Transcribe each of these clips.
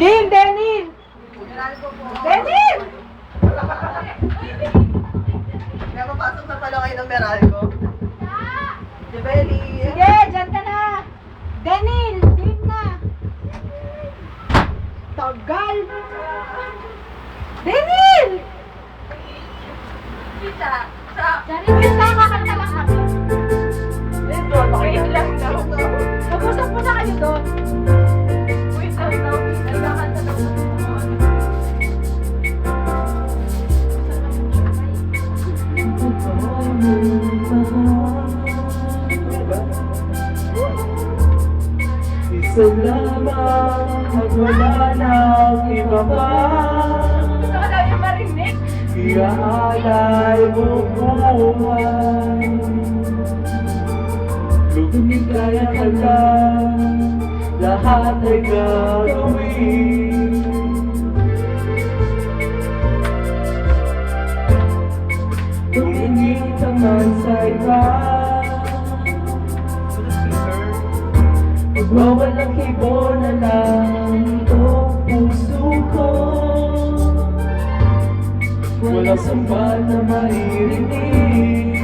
Game, Denil! Denil! Kaya papasok na pala kayo ng Meralco. Jebeli. Sige, dyan ka na! Denil, game na! Tagal! Denil! Kita. Sa... Denil, wait lang, Isa lamang at wala nang iba pa Gusto ko daw yung marinig. Iaalay mo buhay Lumigaya ka lang Lahat ay gagawin Tumingin ka Magwawalang hibo na lang itong puso ko. Walang sumbat na mairinig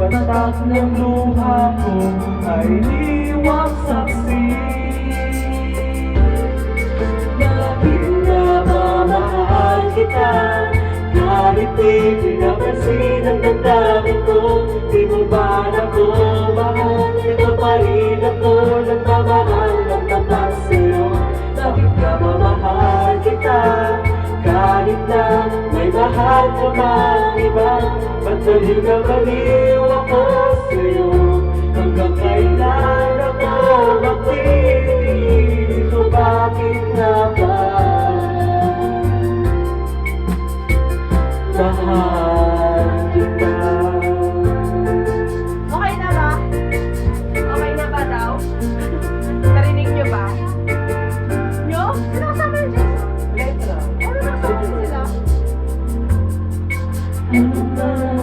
Patak ng luha ko ay liwang saksi nagmamahal ng tapat sa'yo. Bakit ka mamahal kita? Kahit na may mahal ka bang iba Ba't baliw na baliw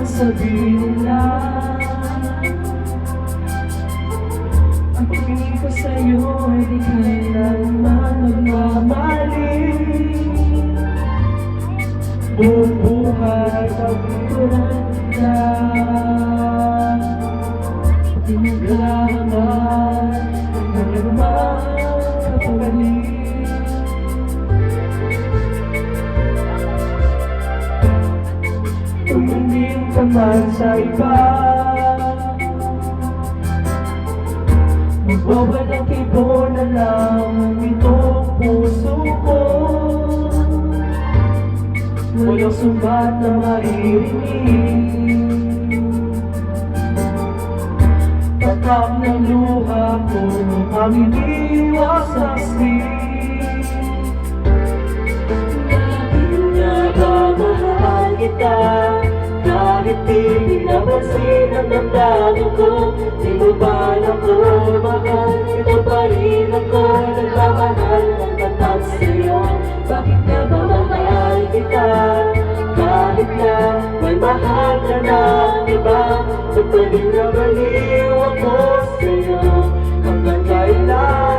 sabihin nila Ang ko sa'yo ay di kailanman Tumingin ka man sa iba. Magwawalang kibo na lang itong puso ko. Walang sumbat na maririnig. Tatak ng luha ko ang iniwas ba mahal kita? Di pinapansin ang damdamin ko Di mo ba na ko mahal? Ito pa rin ako nagmamahal ng tatat sa'yo Bakit nga ba mahal kita? Kahit na may mahal ka na iba Sa baliw na baliw ako sa'yo Hanggang kailan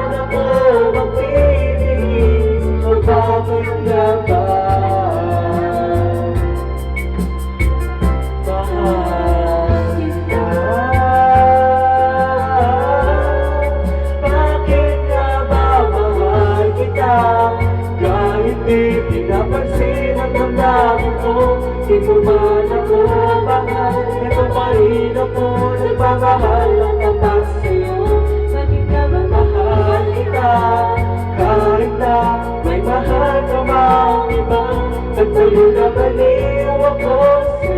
damdamin ko Di mo man ako mahal Ito pa rin ako nagmamahal ang tapat sa'yo Bakit nga ba mahal kita? Kahit na may mahal ka mang iba Nagtuloy na baliw ako sa'yo